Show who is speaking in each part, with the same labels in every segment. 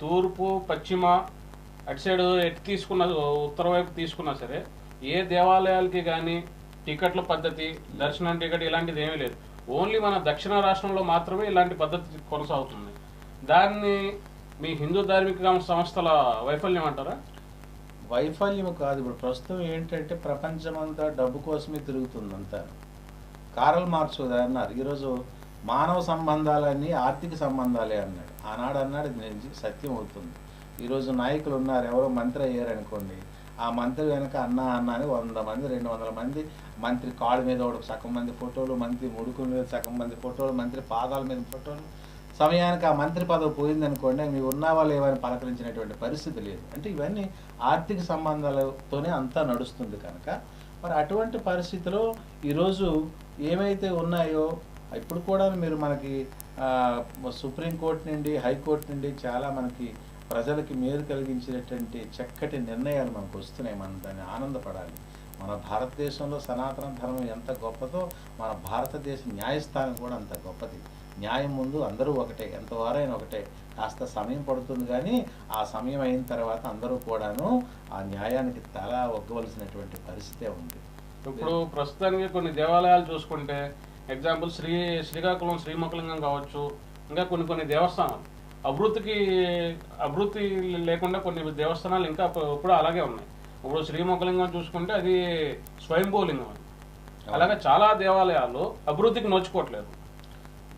Speaker 1: తూర్పు పశ్చిమ అటు సైడ్ ఎటు తీసుకున్న ఉత్తర వైపు తీసుకున్నా సరే ఏ దేవాలయాలకి కానీ టికెట్ల పద్ధతి దర్శనం టికెట్ ఇలాంటిది ఏమీ లేదు. ఓన్లీ మన దక్షిణ రాష్ట్రంలో మాత్రమే ఇలాంటి పద్ధతి కొనసాగుతుంది. దాన్ని మీ హిందూ ధార్మిక సంస్థల వైఫల్యం అంటారా?
Speaker 2: వైఫల్యం కాదు. ఇప్పుడు ప్రస్తుతం ఏంటంటే ప్రపంచమంతా డబ్బు కోసమే తిరుగుతుంది అంతా కారల్ మార్క్స్ అన్నారు ఈరోజు మానవ సంబంధాలన్నీ ఆర్థిక సంబంధాలే అన్నాడు. ఆనాడు అన్నాడు ఇది సత్యం అవుతుంది. ఈరోజు నాయకులు ఉన్నారు ఎవరో మంత్రి అయ్యారు అనుకోండి ఆ మంత్రి వెనక అన్న అన్న అని వంద మంది రెండు వందల మంది మంత్రి కాళ్ళ మీద ఒక సగం మంది ఫోటోలు మంత్రి ముడుకుల మీద సగం మంది ఫోటోలు మంత్రి పాదాల మీద ఫోటోలు. సమయానికి ఆ మంత్రి పదవి పోయిందనుకోండి మీ ఉన్నావా లేవని పలకరించినటువంటి పరిస్థితి లేదు. అంటే ఇవన్నీ ఆర్థిక సంబంధాలతోనే అంతా నడుస్తుంది కనుక మరి అటువంటి పరిస్థితిలో ఈరోజు ఏమైతే ఉన్నాయో ఇప్పుడు కూడా మీరు మనకి సుప్రీంకోర్టు నుండి హైకోర్టు నుండి చాలా మనకి ప్రజలకి మేలు కలిగించినటువంటి చక్కటి నిర్ణయాలు మనకు వస్తున్నాయి. మనం దాన్ని ఆనందపడాలి. మన భారతదేశంలో సనాతన ధర్మం ఎంత గొప్పదో మన భారతదేశ న్యాయస్థానం కూడా అంత గొప్పది. న్యాయం ముందు అందరూ ఒకటే ఎంతవారైనా ఒకటే. కాస్త సమయం పడుతుంది కానీ ఆ సమయం అయిన తర్వాత అందరూ కూడాను ఆ న్యాయానికి తల ఒగ్గవలసినటువంటి పరిస్థితే ఉంది.
Speaker 1: ఇప్పుడు ప్రస్తుతానికి కొన్ని దేవాలయాలు చూసుకుంటే ఎగ్జాంపుల్ శ్రీ శ్రీకాకుళం శ్రీముఖలింగం కావచ్చు ఇంకా కొన్ని కొన్ని దేవస్థానాలు. అభివృద్ధికి అభివృద్ధి లేకుండా కొన్ని దేవస్థానాలు ఇంకా ఇప్పు- ఇప్పుడు అలాగే ఉన్నాయి. ఇప్పుడు శ్రీముఖలింగం చూసుకుంటే అది స్వయంభూలింగం అది. అలాగే చాలా దేవాలయాలు అభివృద్ధికి నోచుకోవట్లేదు.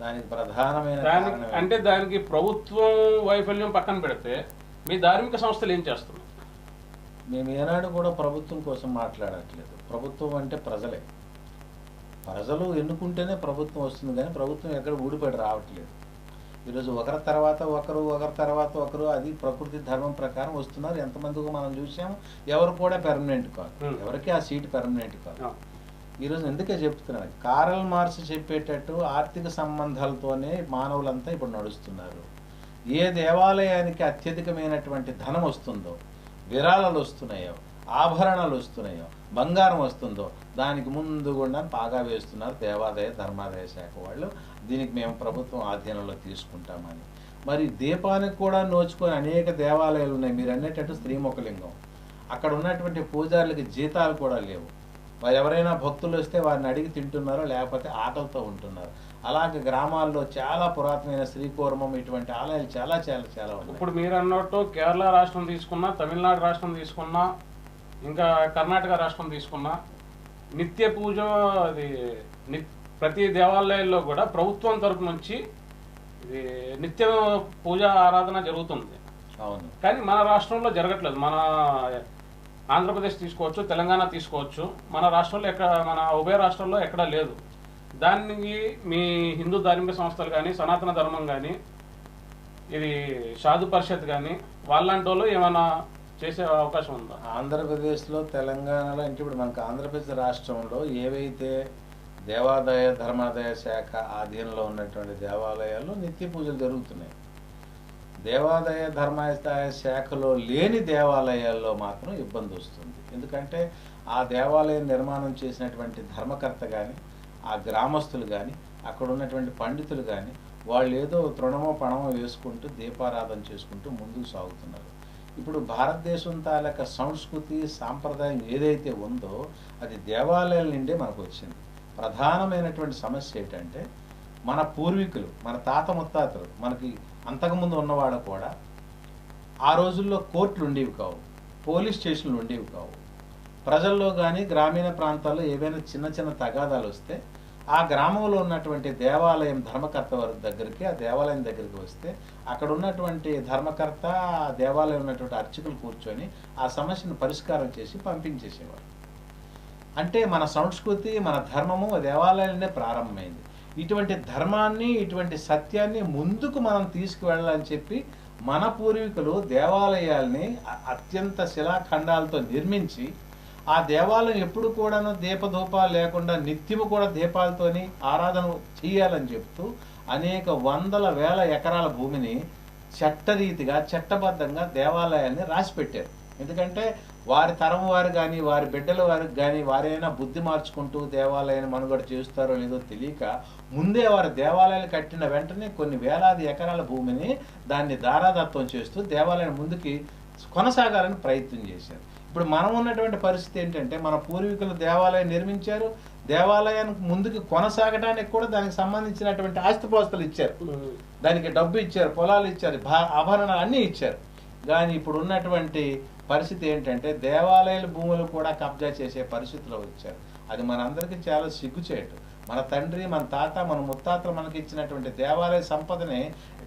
Speaker 2: దానికి ప్రధానమైన
Speaker 1: దానికి అంటే దానికి ప్రభుత్వం వైఫల్యం పక్కన పెడితే మీ ధార్మిక సంస్థలు ఏం చేస్తున్నాయి?
Speaker 2: మేము ఏనాడు కూడా ప్రభుత్వం కోసం మాట్లాడట్లేదు. ప్రభుత్వం అంటే ప్రజలే. ప్రజలు ఎన్నుకుంటేనే ప్రభుత్వం వస్తుంది కానీ ప్రభుత్వం ఎక్కడ ఊడిపడి రావట్లేదు. ఈరోజు ఒకరి తర్వాత ఒకరు ఒకరి తర్వాత ఒకరు అది ప్రకృతి ధర్మం ప్రకారం వస్తున్నారు. ఎంతమందికి మనం చూసాము ఎవరు కూడా పెర్మనెంట్ కాదు. ఎవరికి ఆ సీట్ పెర్మనెంట్ కాదు. ఈరోజు ఎందుకే చెప్తున్నాను కారల్ మార్క్స్ చెప్పేటట్టు ఆర్థిక సంబంధాలతోనే మానవులంతా ఇప్పుడు నడుస్తున్నారు. ఏ దేవాలయానికి అత్యధికమైనటువంటి ధనం వస్తుందో విరాళాలు వస్తున్నాయో ఆభరణాలు వస్తున్నాయో బంగారం వస్తుందో దానికి ముందు కూడా బాగా వేస్తున్నారు దేవాదాయ ధర్మాదాయ శాఖ వాళ్ళు. దీనికి మేము ప్రభుత్వం ఆధీనంలో తీసుకుంటామని. మరి దీపానికి కూడా నోచుకొని అనేక దేవాలయాలు ఉన్నాయి. మీరు అనేటట్టు స్త్రీముఖలింగం అక్కడ ఉన్నటువంటి పూజారులకి జీతాలు కూడా లేవు. వారు ఎవరైనా భక్తులు వస్తే వారిని అడిగి తింటున్నారో లేకపోతే ఆకలితో ఉంటున్నారు. అలాగే గ్రామాల్లో చాలా పురాతనమైన శ్రీకూర్మం ఇటువంటి ఆలయాలు చాలా చాలా చాలా ఉన్నాయి.
Speaker 1: ఇప్పుడు మీరు అన్నట్టు కేరళ రాష్ట్రం తీసుకున్నా తమిళనాడు రాష్ట్రం తీసుకున్నా ఇంకా కర్ణాటక రాష్ట్రం తీసుకున్నా నిత్య పూజ అది ని- ప్రతి దేవాలయాల్లో కూడా ప్రభుత్వం తరపు నుంచి ఇది నిత్య పూజ ఆరాధన జరుగుతుంది.
Speaker 2: అవును.
Speaker 1: కానీ మన రాష్ట్రంలో జరగట్లేదు. మన ఆంధ్రప్రదేశ్ తీసుకోవచ్చు తెలంగాణ తీసుకోవచ్చు. మన రాష్ట్రంలో ఎక్కడ మన ఉభయ రాష్ట్రాల్లో ఎక్కడా లేదు. దానికి మీ హిందూ ధార్మిక సంస్థలు కానీ సనాతన ధర్మం కానీ ఇది సాధు పరిషత్ కానీ వాళ్ళంటి వాళ్ళు ఏమైనా చేసే అవకాశం ఉందా?
Speaker 2: ఆంధ్రప్రదేశ్లో తెలంగాణలో అంటే ఇప్పుడు మనకు ఆంధ్రప్రదేశ్ రాష్ట్రంలో ఏవైతే దేవాదాయ ధర్మాదాయ శాఖ ఆధీనంలో ఉన్నటువంటి దేవాలయాల్లో నిత్య పూజలు జరుగుతున్నాయి. దేవాదాయ ధర్మాదాయ శాఖలో లేని దేవాలయాల్లో మాత్రం ఇబ్బంది వస్తుంది. ఎందుకంటే ఆ దేవాలయం నిర్మాణం చేసినటువంటి ధర్మకర్త కానీ ఆ గ్రామస్తులు కానీ అక్కడ ఉన్నటువంటి పండితులు కానీ వాళ్ళు ఏదో తృణమో పణమో వేసుకుంటూ దీపారాధన చేసుకుంటూ ముందుకు సాగుతున్నారు. ఇప్పుడు భారతదేశం తాలూకా సంస్కృతి సాంప్రదాయం ఏదైతే ఉందో అది దేవాలయాల నుండే మనకు వచ్చింది. ప్రధానమైనటువంటి సమస్య ఏంటంటే మన పూర్వీకులు మన తాత ముత్తాతలు మనకి అంతకుముందు ఉన్నవాడు కూడా ఆ రోజుల్లో కోర్టులు ఉండేవి కావు పోలీస్ స్టేషన్లు ఉండేవి కావు. ప్రజల్లో కానీ గ్రామీణ ప్రాంతాల్లో ఏవైనా చిన్న చిన్న తగాదాలు వస్తే ఆ గ్రామంలో ఉన్నటువంటి దేవాలయం ధర్మకర్త వారి దగ్గరికి ఆ దేవాలయం దగ్గరికి వస్తే అక్కడ ఉన్నటువంటి ధర్మకర్త ఆ దేవాలయం ఉన్నటువంటి అర్చకులు కూర్చొని ఆ సమస్యను పరిష్కారం చేసి పంపించేసేవారు. అంటే మన సంస్కృతి మన ధర్మము దేవాలయాలనే ప్రారంభమైంది. ఇటువంటి ధర్మాన్ని ఇటువంటి సత్యాన్ని ముందుకు మనం తీసుకువెళ్ళాలని చెప్పి మన పూర్వీకులు దేవాలయాల్ని అత్యంత శిలాఖండాలతో నిర్మించి ఆ దేవాలయం ఎప్పుడు కూడాను దీపధూపాలు లేకుండా నిత్యము కూడా దీపాలతోని ఆరాధన చేయాలని చెప్తూ అనేక వందల వేల ఎకరాల భూమిని చట్టరీతిగా చట్టబద్ధంగా దేవాలయాన్ని రాసిపెట్టారు. ఎందుకంటే వారి తరం వారు కానీ వారి బిడ్డల వారికి కానీ వారైనా బుద్ధి మార్చుకుంటూ దేవాలయాన్ని మనుగడ చేస్తారో లేదో తెలియక ముందే వారు దేవాలయాలు కట్టిన వెంటనే కొన్ని వేలాది ఎకరాల భూమిని దాన్ని దారాదత్వం చేస్తూ దేవాలయం ముందుకి కొనసాగాలని ప్రయత్నం చేశారు. ఇప్పుడు మనం ఉన్నటువంటి పరిస్థితి ఏంటంటే మన పూర్వీకులు దేవాలయం నిర్మించారు దేవాలయానికి ముందుకు కొనసాగడానికి కూడా దానికి సంబంధించినటువంటి ఆస్తిపాస్తులు ఇచ్చారు. దానికి డబ్బు ఇచ్చారు పొలాలు ఇచ్చారు ఆభరణాలు అన్నీ ఇచ్చారు. కానీ ఇప్పుడు ఉన్నటువంటి పరిస్థితి ఏంటంటే దేవాలయాల భూములు కూడా కబ్జా చేసే పరిస్థితిలో వచ్చారు. అది మనందరికీ చాలా సిగ్గుచేటు. మన తండ్రి మన తాత మన ముత్తాతలు మనకి ఇచ్చినటువంటి దేవాలయ సంపదని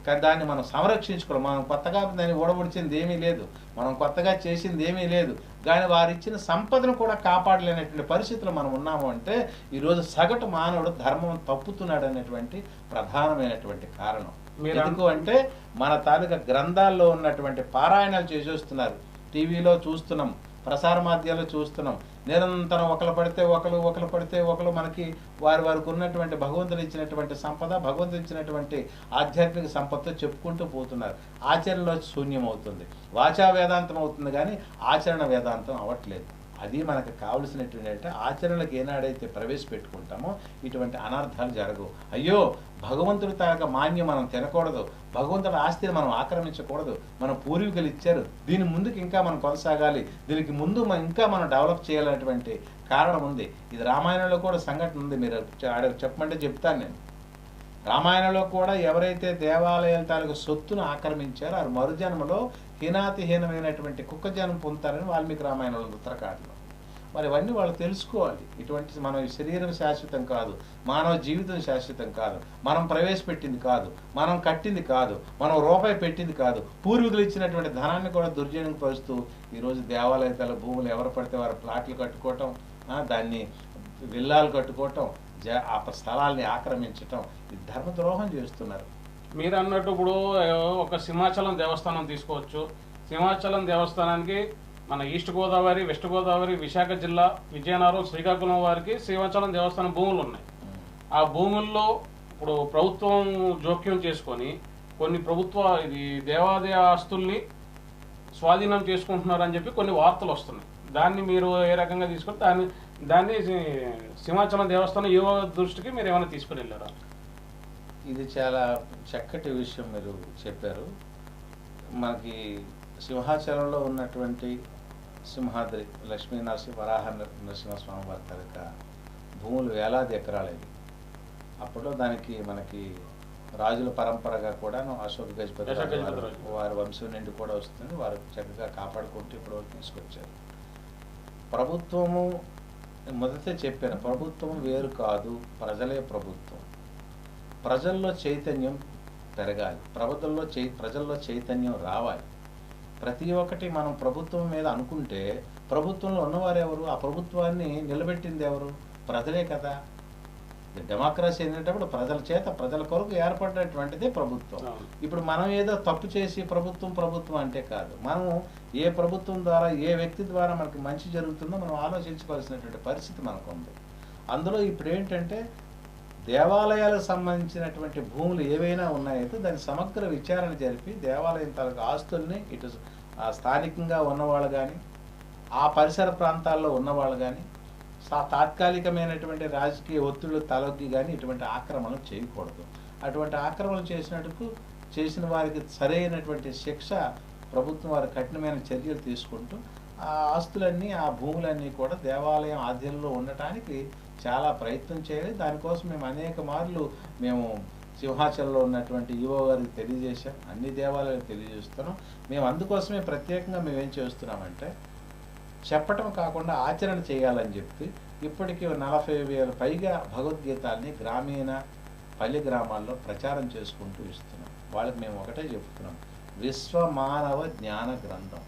Speaker 2: క- దాన్ని మనం సంరక్షించుకోవాలి. మనం కొత్తగా దాన్ని ఓడబడిచింది ఏమీ లేదు. మనం కొత్తగా చేసింది ఏమీ లేదు. కానీ వారు ఇచ్చిన సంపదను కూడా కాపాడలేనటువంటి పరిస్థితులు మనం ఉన్నాము అంటే ఈరోజు సగటు మానవుడు ధర్మం తప్పుతున్నాడు అనేటువంటి ప్రధానమైనటువంటి కారణం.
Speaker 1: మీరు
Speaker 2: ఎందుకు అంటే మన తాలూకా గ్రంథాల్లో ఉన్నటువంటి పారాయణాలు చేసేస్తున్నారు. టీవీలో చూస్తున్నాం. ప్రసార మాధ్యాలు చూస్తున్నాం. నిరంతరం ఒకరు పడితే ఒకరు ఒకరు పడితే ఒకరు మనకి వారి వారికి ఉన్నటువంటి భగవంతుడు ఇచ్చినటువంటి సంపద భగవంతుడు ఇచ్చినటువంటి ఆధ్యాత్మిక సంపదతో చెప్పుకుంటూ పోతున్నారు. ఆచరణలో శూన్యం అవుతుంది వాచా వేదాంతం అవుతుంది కానీ ఆచరణ వేదాంతం అవ్వట్లేదు. అది మనకు కావలసినటువంటి అంటే ఆచరణలకు ఏనాడైతే ప్రవేశపెట్టుకుంటామో ఇటువంటి అనర్థాలు జరగవు. అయ్యో భగవంతుడి తాగ మాన్యం మనం తినకూడదు. భగవంతుడి ఆస్తిని మనం ఆక్రమించకూడదు. మన పూర్వీకులు ఇచ్చారు. దీని ముందుకు ఇంకా మనం కొనసాగాలి. దీనికి ముందు మనం ఇంకా మనం డెవలప్ చేయాలనేటువంటి కారణం ఉంది. ఇది రామాయణంలో కూడా సంఘటన ఉంది. మీరు చెప్పమంటే చెప్తాను నేను. రామాయణంలో కూడా ఎవరైతే దేవాలయాల తాలూకు సొత్తును ఆక్రమించారో వారు మరుజన్మలో హీనాతిహీనమైనటువంటి కుక్క జన్మ పొందుతారని వాల్మీకి రామాయణంలో ఉత్తరకాండలో. మరి ఇవన్నీ వాళ్ళు తెలుసుకోవాలి. ఇటువంటి మన శరీరం శాశ్వతం కాదు మానవ జీవితం శాశ్వతం కాదు మనం ప్రవేశపెట్టింది కాదు మనం కట్టింది కాదు మనం రూపాయి పెట్టింది కాదు పూర్వీకులు ఇచ్చినటువంటి ధనాన్ని కూడా దుర్జనం పరుస్తూ ఈరోజు దేవాలయాల భూములు ఎవరు పడితే వారు ప్లాట్లు కట్టుకోవటం దాన్ని విల్లాలు కట్టుకోవటం జ ఆ స్థలాల్ని ఆక్రమించటం ఇది ధర్మద్రోహం చేస్తున్నారు.
Speaker 1: మీరు అన్నట్టు ఇప్పుడు ఒక సింహాచలం దేవస్థానం తీసుకోవచ్చు. సింహాచలం దేవస్థానానికి మన ఈస్ట్ గోదావరి వెస్ట్ గోదావరి విశాఖ జిల్లా విజయనగరం శ్రీకాకుళం వారికి సింహాచలం దేవస్థానం భూములు ఉన్నాయి. ఆ భూముల్లో ఇప్పుడు ప్రభుత్వం జోక్యం చేసుకొని కొన్ని ప్రభుత్వ ఇది దేవాదాయ ఆస్తుల్ని స్వాధీనం చేసుకుంటున్నారని చెప్పి కొన్ని వార్తలు వస్తున్నాయి. దాన్ని మీరు ఏ రకంగా తీసుకుని దాన్ని దాన్ని సింహాచలం దేవస్థానం యువ దృష్టికి మీరు ఏమైనా తీసుకుని వెళ్ళారా?
Speaker 2: ఇది చాలా చక్కటి విషయం మీరు చెప్పారు. మనకి సింహాచలంలో ఉన్నటువంటి సింహాద్రి లక్ష్మీ నరసింహ వరాహ నర- నరసింహస్వామి వారి తాలూకా భూములు వేలాది ఎకరాలు ఇవి అప్పట్లో దానికి మనకి రాజుల పరంపరగా కూడా అశోక్ గజపతి వారు- వంశం నుండి కూడా వస్తుంది. వారు చక్కగా కాపాడుకుంటూ ఇప్పుడు తీసుకొచ్చారు. ప్రభుత్వము మొదటే చెప్పాను ప్రభుత్వం వేరు కాదు ప్రజలే ప్రభుత్వం. ప్రజల్లో చైతన్యం పెరగాలి. ప్రభుత్వంలో చై ప్రజల్లో చైతన్యం రావాలి. ప్రతి ఒక్కటి మనం ప్రభుత్వం మీద అనుకుంటే ప్రభుత్వంలో ఉన్నవారు ఎవరు? ఆ ప్రభుత్వాన్ని నిలబెట్టింది ఎవరు? ప్రజలే కదా. డెమోక్రసీ అనేటప్పుడు ప్రజల చేత ప్రజల కొరకు ఏర్పడినటువంటిదే ప్రభుత్వం. ఇప్పుడు మనం ఏదో తప్పు చేసి ప్రభుత్వం ప్రభుత్వం అంటే కాదు. మనం ఏ ప్రభుత్వం ద్వారా ఏ వ్యక్తి ద్వారా మనకి మంచి జరుగుతుందో మనం ఆలోచించుకోవాల్సినటువంటి పరిస్థితి మనకు ఉంది అందులో ఇప్పుడు ఏంటంటే దేవాలయాలకు సంబంధించినటువంటి భూములు ఏవైనా ఉన్నాయైతే దాని సమగ్ర విచారణ జరిపి దేవాలయం తాలూకు ఆస్తుల్ని ఇటు స్థానికంగా ఉన్నవాళ్ళు కానీ ఆ పరిసర ప్రాంతాల్లో ఉన్నవాళ్ళు కానీ సా- తాత్కాలికమైనటువంటి రాజకీయ ఒత్తిళ్ళు తలొగ్గి కానీ ఇటువంటి ఆక్రమణలు చేయకూడదు. అటువంటి ఆక్రమణలు చేసినట్టుకు చేసిన వారికి సరైనటువంటి శిక్ష ప్రభుత్వం వారి కఠినమైన చర్యలు తీసుకుంటూ ఆ ఆస్తులన్నీ ఆ భూములన్నీ కూడా దేవాలయం ఆధ్వర్యంలో ఉండటానికి చాలా ప్రయత్నం చేయాలి. దానికోసం మేము అనేక మార్లు మేము సింహాచలంలో ఉన్నటువంటి ఈవో గారికి తెలియజేశాం. అన్ని దేవాలయాలకు తెలియజేస్తున్నాం. మేము అందుకోసమే ప్రత్యేకంగా మేము ఏం చేస్తున్నామంటే చెప్పటం కాకుండా ఆచరణ చేయాలని చెప్పి ఇప్పటికీ నలభై వేల పైగా భగవద్గీతాల్ని గ్రామీణ పల్లె గ్రామాల్లో ప్రచారం చేసుకుంటూ ఇస్తున్నాం. వాళ్ళకి మేము ఒకటే చెప్తున్నాం. విశ్వ మానవ జ్ఞాన గ్రంథం.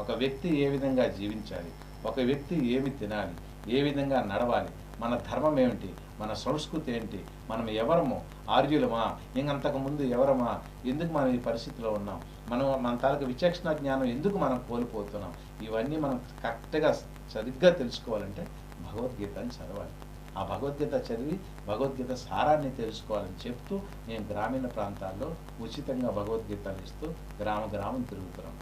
Speaker 2: ఒక వ్యక్తి ఏ విధంగా జీవించాలి? ఒక వ్యక్తి ఏమి తినాలి? ఏ విధంగా నడవాలి? మన ధర్మం ఏమిటి? మన సంస్కృతి ఏంటి? మనం ఎవరము? ఆర్యులమా? ఇంకంతకుముందు ఎవరమా? ఎందుకు మనం ఈ పరిస్థితిలో ఉన్నాం? మనం మన తాలూకు విచక్షణ జ్ఞానం ఎందుకు మనం కోల్పోతున్నాం? ఇవన్నీ మనం కరెక్ట్గా సరిగ్గా తెలుసుకోవాలంటే భగవద్గీతని చదవాలి. ఆ భగవద్గీత చదివి భగవద్గీత సారాన్ని తెలుసుకోవాలని చెప్తూ మేము గ్రామీణ ప్రాంతాల్లో ఉచితంగా భగవద్గీతలు ఇస్తూ గ్రామ గ్రామం తిరుగుతున్నాం.